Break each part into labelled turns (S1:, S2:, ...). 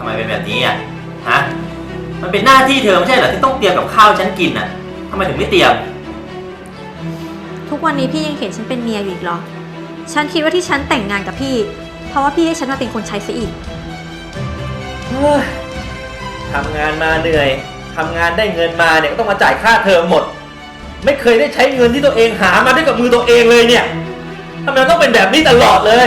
S1: ทำไมเป็นแบบนี้อะฮะมันเป็นหน้าที่เธอไม่ใช่เหรอที่ต้องเตรียมกับข้าวให้ฉันกินอะทำไมถึงไม่เตรียม
S2: ทุกวันนี้พี่ยังเห็นฉันเป็นเมียอยู่อีกเหรอ ฉันคิดว่าที่ฉันแต่งงานกับพี่ เพราะว่าพี่ให้ฉันมาเป็นคนใช้ซะอีก
S1: เฮ้ยทำงานมาเหนื่อย ทำงานได้เงินมาเนี่ยก็ต้องมาจ่ายค่าเทอมหมด ไม่เคยได้ใช้เงินที่ตัวเองหามาด้วยกับมือตัวเองเลยเนี่ยทำไมมันต้องเป็นแบบนี้ตลอดเลย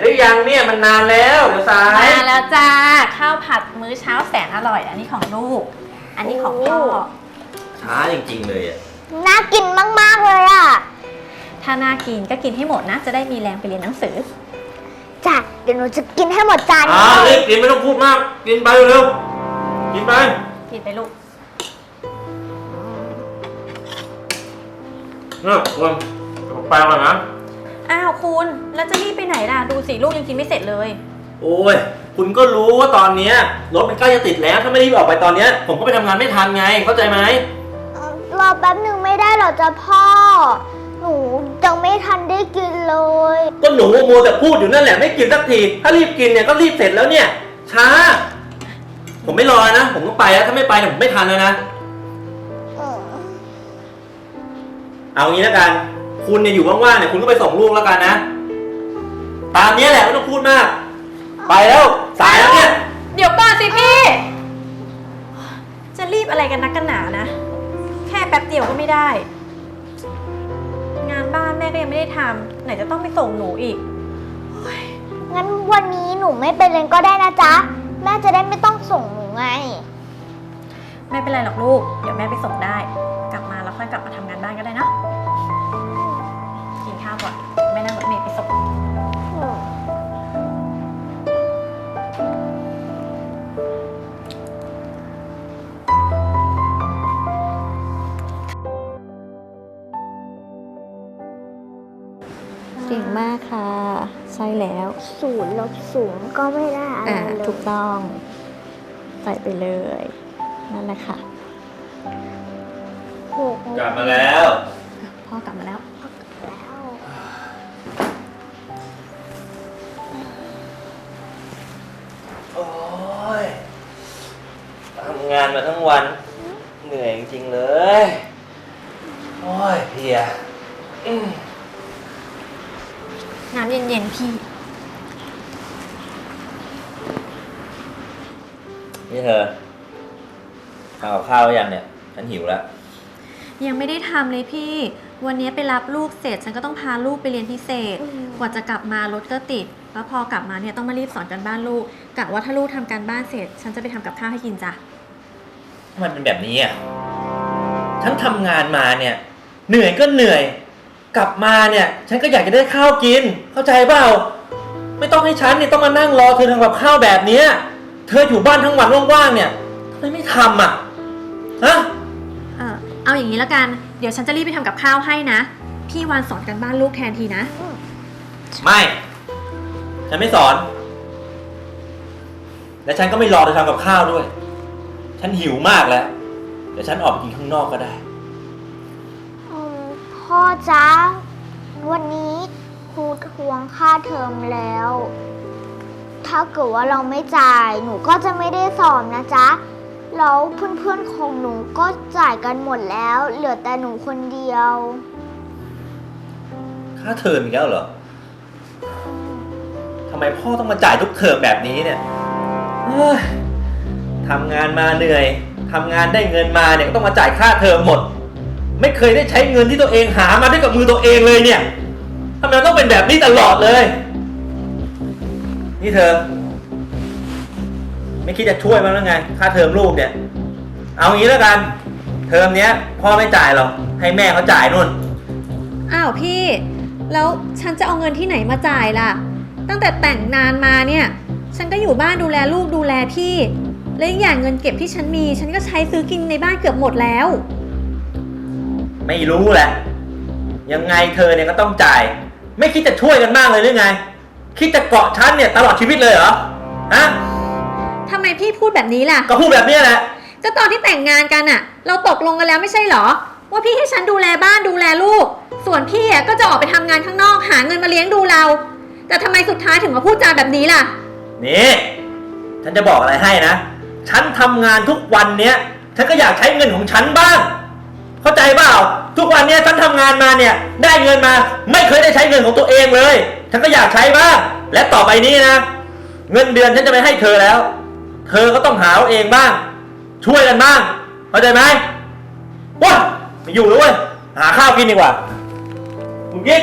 S1: หรือยังเนี่ยมันนานแล้วเดี๋ยวสาย
S3: มาแล้วจ้าข้าวผัดมื้อเช้าแสนอร่อย อันนี้ของลูก อันนี้ของพ่อ
S1: ช้าจริง ๆ เลยอะ
S4: น่ากินมาก ๆ เลยอะ
S3: ถ้าน่ากินก็กินให้หมดนะ จะได้มีแรงไปเรียนหนังสือ
S4: จ้ะเดี๋ยวหนูจะกินให้หมดจาน
S1: อ่า
S4: นี้
S1: รีบกินไม่ต้องพูดมาก กินไปเร็วๆกินไป
S3: กินไปลูก
S1: เนี่ยคนไปก่อนนะ
S3: อ้าวคุณ แล้วจะรีบไปไหนล่ะ ดูสิลูกยังกินไม่เสร็จเลย
S1: โอ้ย คุณก็รู้ว่าตอนเนี้ยรถมันใกล้จะติดแล้ว ถ้าไม่รีบออกไปตอนเนี้ยผมก็ไปทำงานไม่ทันไง เข้าใจไหม
S4: เอ่อรอแป๊บหนึ่งไม่ได้หรอจ้ะพ่อ หนูยังไม่ทันได้กินเลย
S1: ก็หนูโมวแต่พูดอยู่นั่นแหละไม่กินสักที ถ้ารีบกินเนี่ยก็รีบเสร็จแล้วเนี่ย ช้า ผมไม่รอนะ ผมต้องไปแล้ว ถ้าไม่ไปเนี่ยผมไม่ทันแล้วนะ
S4: อืม
S1: เอางี้แล้วกัน คุณเนี่ยอยู่ว่างๆเนี่ยคุณก็ไปส่งลูกแล้วกันนะ ตามเนี้ยแหละไม่ต้องพูดมาก ไปแล้วสายแล้วเนี่ย
S3: เดี๋ยวก่อนสิพี่ จะรีบอะไรกันนักกันหนานะ แค่แป๊บเดียวก็ไม่ได้ งานบ้านแม่ก็ยังไม่ได้ทำไหนจะต้องไปส่งหนูอีก
S4: งั้นวันนี้หนูไม่ไปเรียนก็ได้นะจ๊ะ แม่จะได้ไม่ต้องส่งหนูไง
S3: ไม่เป็นไรหรอกลูก เดี๋ยวแม่ไปส่งได้ กลับมาแล้วค่อยกลับมาทำงานบ้านก็ได้นะ ม่นั่งรถเมล์ไปส่ง
S2: เก่งมากค่ะ ใช่แล้ว
S4: ศูนย์ลบศูนย์ก็ไม่ได้อะไร
S2: อ่า
S4: เลย
S2: ถูกต้อง ใส่ไปเลย นั่นแหละค่ะ
S4: หก
S1: กลับมาแล้ว
S2: มา
S1: ทั้งวัน เหนื่อยจริงๆเลย โอ้ยเพลียอืม
S3: น้ำเย็นๆพี่
S1: นี่เธอทำกับข้าวหรือยังเนี่ย ฉันหิวแล้ว
S2: ยังไม่ได้ทำเลยพี่ วันนี้ไปรับลูกเสร็จ ฉันก็ต้องพาลูกไปเรียนพิเศษกว่าจะกลับมารถก็ติด แล้วพอกลับมาเนี่ยต้องมารีบสอนกันบ้านลูกกะว่าถ้าลูกทำการบ้านเสร็จ ฉันจะไปทำกับข้าวให้กินจ้ะ
S1: ทำไมเป็นแบบนี้อะฉันทำงานมาเนี่ย เหนื่อยก็เหนื่อย กลับมาเนี่ย ฉันก็อยากจะได้ข้าวกิน เข้าใจเปล่าไม่ต้องให้ฉันเนี่ยต้องมานั่งรอเธอทำกับข้าวแบบเนี้ยเธออยู่บ้านทั้งวันว่างๆเนี่ยทำไมไม่ทำอะฮะ
S2: เออเอาอย่างนี้แล้วกัน เดี๋ยวฉันจะรีบไปทำกับข้าวให้นะ พี่วานสอนกันบ้านลูกแทนทีนะ
S1: ไม่ ฉันไม่สอน และฉันก็ไม่รอเธอทำกับข้าวด้วย ฉันหิวมากแล้วเดี๋ยวฉันออกไปกินข้างนอกก็ได้
S4: อืมพ่อจ๊ะ วันนี้ครูทวงค่าเทอมแล้ว ถ้าเกิดว่าเราไม่จ่ายหนูก็จะไม่ได้สอบนะจ๊ะ แล้วเพื่อนๆของหนูก็จ่ายกันหมดแล้ว เหลือแต่หนูคนเดียว
S1: ค่าเทอมอีกแล้วเหรอทำไมพ่อต้องมาจ่ายทุกเทอมแบบนี้เนี่ยเฮ้ย ทำงานมาเหนื่อยทำงานได้เงินมาเนี่ยก็ต้องมาจ่ายค่าเทอมหมด ไม่เคยได้ใช้เงินที่ตัวเองหามาด้วยกับมือตัวเองเลยเนี่ยทำไมต้องเป็นแบบนี้ตลอดเลย นี่เธอ ไม่คิดจะช่วยมันแล้วไง ค่าเทอมลูกเนี่ย เอางี้แล้วกัน เทอมเนี้ยพ่อไม่จ่ายหรอกให้แม่เขาจ่ายนู่น
S2: อ้าวพี่ แล้วฉันจะเอาเงินที่ไหนมาจ่ายล่ะ ตั้งแต่แต่งงานมาเนี่ย ฉันก็อยู่บ้านดูแลลูกดูแลพี่ และอีกอย่างเงินเก็บที่ฉันมี ฉันก็ใช้ซื้อกินในบ้านเกือบหมดแล้ว
S1: ไม่รู้แหละ ยังไงเธอเนี่ยก็ต้องจ่าย ไม่คิดจะช่วยกันบ้างเลยหรือไง คิดจะเกาะฉันเนี่ยตลอดชีวิตเลยเหรอฮะ
S2: ทำไมพี่พูดแบบนี้ล่ะ
S1: ก็พูดแบบเนี้ยแหละ
S2: ก็ตอนที่แต่งงานกันอะเราตกลงกันแล้วไม่ใช่เหรอ ว่าพี่ให้ฉันดูแลบ้านดูแลลูก ส่วนพี่อะก็จะออกไปทำงานข้างนอกหาเงินมาเลี้ยงดูเรา แต่ทำไมสุดท้ายถึงมาพูดจาแบบนี้ล่ะ
S1: นี่ ฉันจะบอกอะไรให้นะ ฉันทำงานทุกวันเนี้ยฉันก็อยากใช้เงินของฉันบ้าง เข้าใจเปล่า ทุกวันเนี้ยฉันทำงานมาเนี่ยได้เงินมาไม่เคยได้ใช้เงินของตัวเองเลย ฉันก็อยากใช้บ้าง และต่อไปนี้นะ เงินเดือนฉันจะไม่ให้เธอแล้ว เธอก็ต้องหาเอาเองบ้าง ช่วยกันบ้าง เข้าใจไหมว้าไม่อยู่แล้วเว้ยหาข้าวกินดีกว่ามึงกิน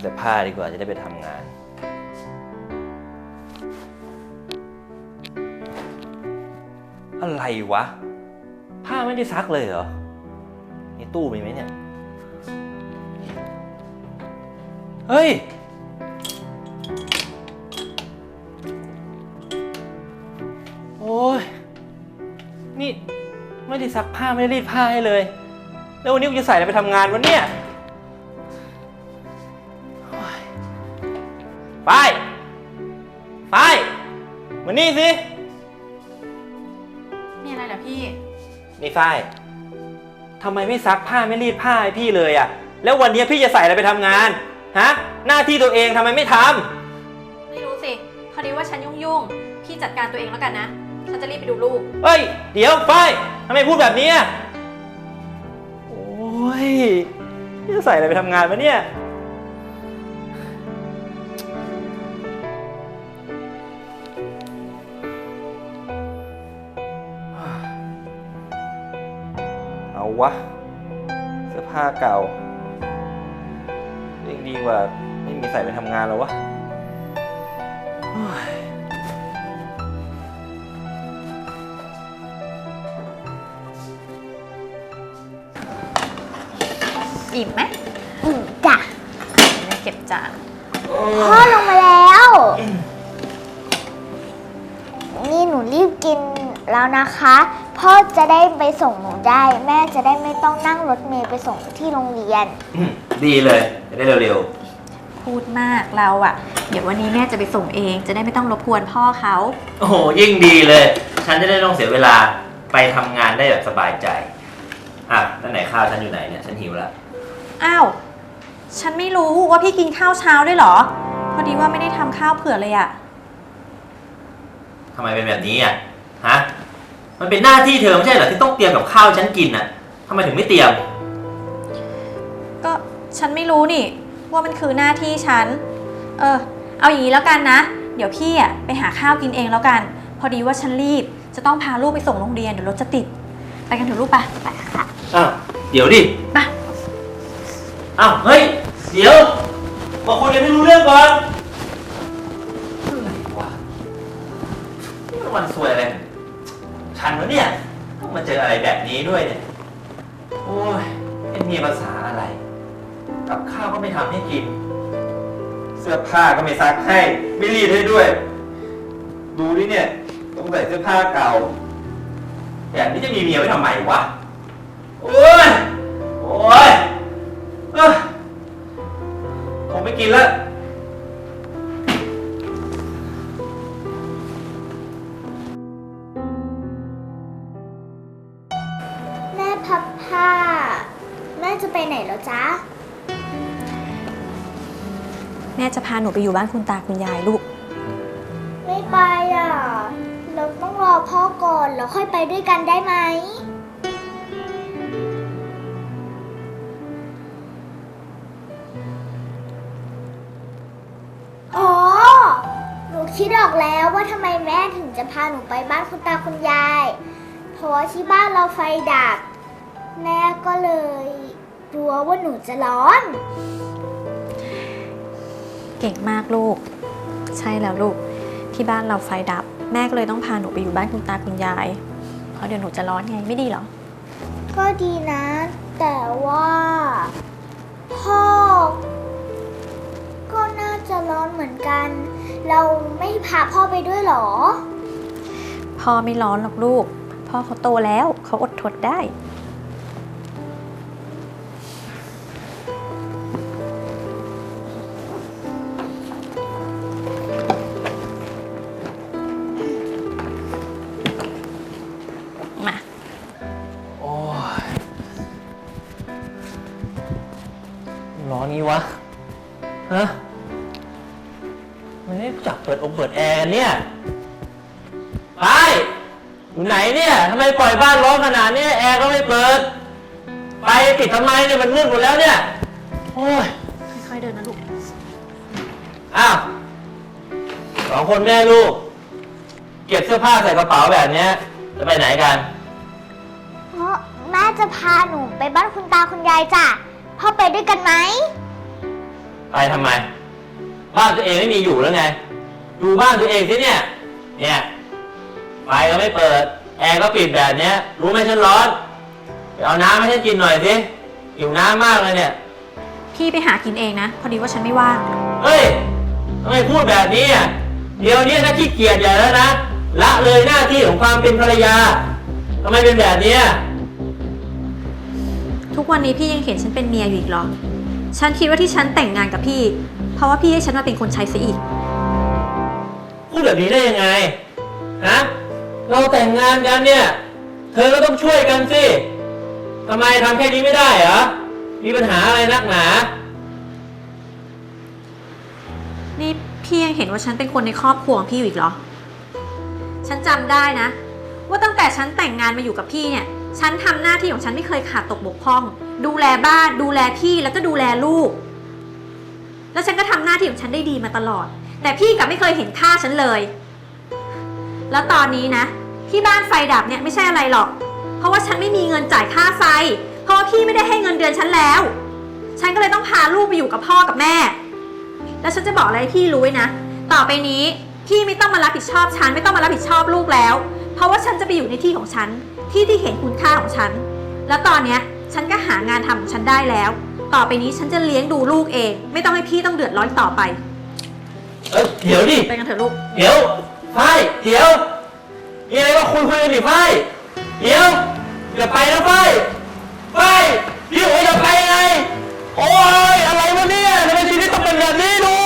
S1: ยหาเสื้อผ้าดีกว่าจะได้ไปทำงานอะไรวะ ผ้าไม่ได้ซักเลยเหรอในตู้มีไหมเนี่ย เฮ้ย โอ้ย นี่ ไม่ได้ซักผ้าไม่ได้รีดผ้าให้เลย แล้ววันนี้กูจะใส่อะไรไปทำงานวันเนี่ย ไปไปมานี่สิ
S2: มีอะไรเหรอพี่
S1: นี่ฝ้ายทำไมไม่ซักผ้าไม่รีดผ้าให้พี่เลยอะแล้ววันนี้พี่จะใส่อะไรไปทำงาน ฮะ หน้าที่ตัวเองทำไมไม่ท
S2: ไม่รู้สิพอดีว่าฉันยุ่งๆ พี่จัดการตัวเองแล้วกันนะ ฉันจะรีบไปดูลูกำ
S1: เฮ้ย เดี๋ยวฝ้ายทำไมพูดแบบนี้อะโอ้ย พี่จะใส่อะไรไปทำงานวะเนี่ย วะ เสื้อผ้าเก่ายังดีกว่าไม่มีใส่ไปทำงานแล้ววะโอ้ย
S2: อิ่มไหม
S4: อืมจ้ะ
S2: แม่เก็บจาน
S4: พ่อลงมาแล้ว นี่หนูรีบกินแล้วนะคะ พ่อจะได้ไปส่งหนูได้ แม่จะได้ไม่ต้องนั่งรถเมล์ไปส่งที่โรงเรียน
S1: อืมดีเลยจะได้เร็ว
S2: พูดมากเราอะเดี๋ยววันนี้แม่จะไปส่งเอง จะได้ไม่ต้องรบกวนพ่อเขา
S1: ๆ โอ้โหยิ่งดีเลย ฉันจะได้ต้องเสียเวลาไปทำงานได้แบบสบายใจ อะแล้วไหนข้าวฉันอยู่ไหนเนี่ยฉันหิวละ
S2: อ้าว ฉันไม่รู้ว่าพี่กินข้าวเช้าด้วยเหรอ พอดีว่าไม่ได้ทำข้าวเผื่อเลยอะ
S1: ทำไมเป็นแบบนี้อะฮะ มันเป็นหน้าที่เธอไม่ใช่เหรอที่ต้องเตรียมกับข้าวฉันกินน่ะทำไมถึงไม่เตรียม
S2: ก็ฉันไม่รู้นี่ ว่ามันคือหน้าที่ฉัน เออ เอาอย่างนี้แล้วกันนะ เดี๋ยวพี่อะไปหาข้าวกินเองแล้วกัน พอดีว่าฉันรีบ จะต้องพาลูกไปส่งโรงเรียนเดี๋ยวรถจะติด ไปกันเถอะลูกไปไปค่ะ
S1: อ้าวเดี๋ยวดิ
S2: ไป
S1: อ้าวเฮ้ย เดี๋ยวมาคุยกันให้รู้เรื่องก่อนอะไรวะนี่มันวันซวยอะไร ฉันวะเนี่ยต้องมาเจออะไรแบบนี้ด้วยเนี่ย โอ้ยเป็นมีภาษาอะไร กับข้าวก็ไม่ทำให้กิน เสื้อผ้าก็ไม่ซักให้ ไม่รีดให้ด้วย ดูดิเนี่ย ต้องใส่เสื้อผ้าเก่าแบบนี้จะมีเมียไว้ทำไมวะ โอ้ย โอ้ยเอ้อผมไม่กินแล้ว
S4: จะไปไหนแล้วจ๊ะ
S2: แม่จะพาหนูไปอยู่บ้านคุณตาคุณยายลูก
S4: ไม่ไปอะ เราต้องรอพ่อก่อนแล้วค่อยไปด้วยกันได้ไหม อ๋อ หนูคิดออกแล้วว่าทำไมแม่ถึงจะพาหนูไปบ้านคุณตาคุณยาย เพราะว่าที่บ้านเราไฟดับ แม่ก็เลย กลัวว่าหนูจะร้อน
S2: เก่งมากลูก ใช่แล้วลูก ที่บ้านเราไฟดับ แม่ก็เลยต้องพาหนูไปอยู่บ้านคุณตาคุณยาย เพราะเดี๋ยวหนูจะร้อนไงไม่ดีเหรอ
S4: ก็ดีนะ แต่ว่า พ่อ ก็น่าจะร้อนเหมือนกัน เราไม่พาพ่อไปด้วยเหรอ
S2: พ่อไม่ร้อนหรอกลูก พ่อเขาโตแล้วเขาอดทนได้
S1: งี้วะ ฮะมันไม่รู้จักเปิดองค์เปิดแอร์เนี่ย ไป อยู่ไหนเนี่ยทำไมปล่อยบ้านร้อนขนาดนี้แอร์ก็ไม่เปิด ไปปิดทำไมเนี่ยมันมืดหมดแล้วเนี่ย โอ้ย
S2: ค่อยๆเดินนะลูก
S1: อ้าวสองคนแม่ลูก เก็บเสื้อผ้าใส่กระเป๋าแบบเนี้ย จะไปไหนกัน
S4: เพราะแม่จะพาหนูไปบ้านคุณตาคุณยายจ้ะ พ่อไปด้วยกันไหม
S1: ไปทำไม บ้านตัวเองไม่มีอยู่แล้วไง ดูบ้านตัวเองสิเนี่ย เนี่ย ไฟก็ไม่เปิด แอร์ก็ปิดแบบเนี้ย รู้ไหมฉันร้อนไปเอาน้ำให้ฉันกินหน่อยสิหิวน้ำมากเลยเนี่ย
S2: พี่ไปหากินเองนะ พอดีว่าฉันไม่ว่าง
S1: เฮ้ยทำไมพูดแบบนี้อะเดี๋ยวนี้ถ้าขี้เกียจอย่าแล้วนะ ละเลยหน้าที่ของความเป็นภรรยาทำไมเป็นแบบเนี้ย
S2: ทุกวันนี้พี่ยังเห็นฉันเป็นเมียอยู่อีกเหรอ ฉันคิดว่าที่ฉันแต่งงานกับพี่ เพราะว่าพี่ให้ฉันมาเป็นคนใช้ซะอีก
S1: พูดแบบนี้ได้ยังไง ฮะ เราแต่งงานกันเนี่ย เธอก็ต้องช่วยกันสิ ทำไมทำแค่นี้ไม่ได้เหรอ มีปัญหาอะไรนักหนา
S2: นี่พี่ยังเห็นว่าฉันเป็นคนในครอบครัวของพี่อยู่อีกเหรอ ฉันจำได้นะ ว่าตั้งแต่ฉันแต่งงานมาอยู่กับพี่เนี่ย ฉันทำหน้าที่ของฉันไม่เคยขาดตกบกพร่อง ดูแลบ้าน ดูแลพี่แล้วก็ดูแลลูก แล้วฉันก็ทำหน้าที่ของฉันได้ดีมาตลอด แต่พี่กลับไม่เคยเห็นค่าฉันเลย แล้วตอนนี้นะ ที่บ้านไฟดับเนี่ยไม่ใช่อะไรหรอก เพราะว่าฉันไม่มีเงินจ่ายค่าไฟ เพราะว่าพี่ไม่ได้ให้เงินเดือนฉันแล้ว ฉันก็เลยต้องพาลูกไปอยู่กับพ่อกับแม่ แล้วฉันจะบอกอะไรให้พี่รู้ไว้นะ ต่อไปนี้พี่ไม่ต้องมารับผิดชอบฉันไม่ต้องมารับผิดชอบลูกแล้ว เพราะว่าฉันจะไปอยู่ในที่ของฉัน ที่ที่เห็นคุณค่าของฉัน แล้วตอนเนี้ยฉันก็หางานทำของฉันได้แล้ว ต่อไปนี้ฉันจะเลี้ยงดูลูกเอง ไม่ต้องให้พี่ต้องเดือดร้อนต่อไป
S1: เอ้ยเดี๋ยวดิ
S2: ไปกันเถอะลูก
S1: เดี๋ยวฝ้เดี๋ยวมีอะไรก็คุยคุยกันดิฝ้เดี๋ยวอย่าไปนะฝ้ไยยพี่โอ๋อย่าไปไง โอ้ยอะไรวะเนี่ยทำไมชีวิตต้องเป็นแบบนี้ดู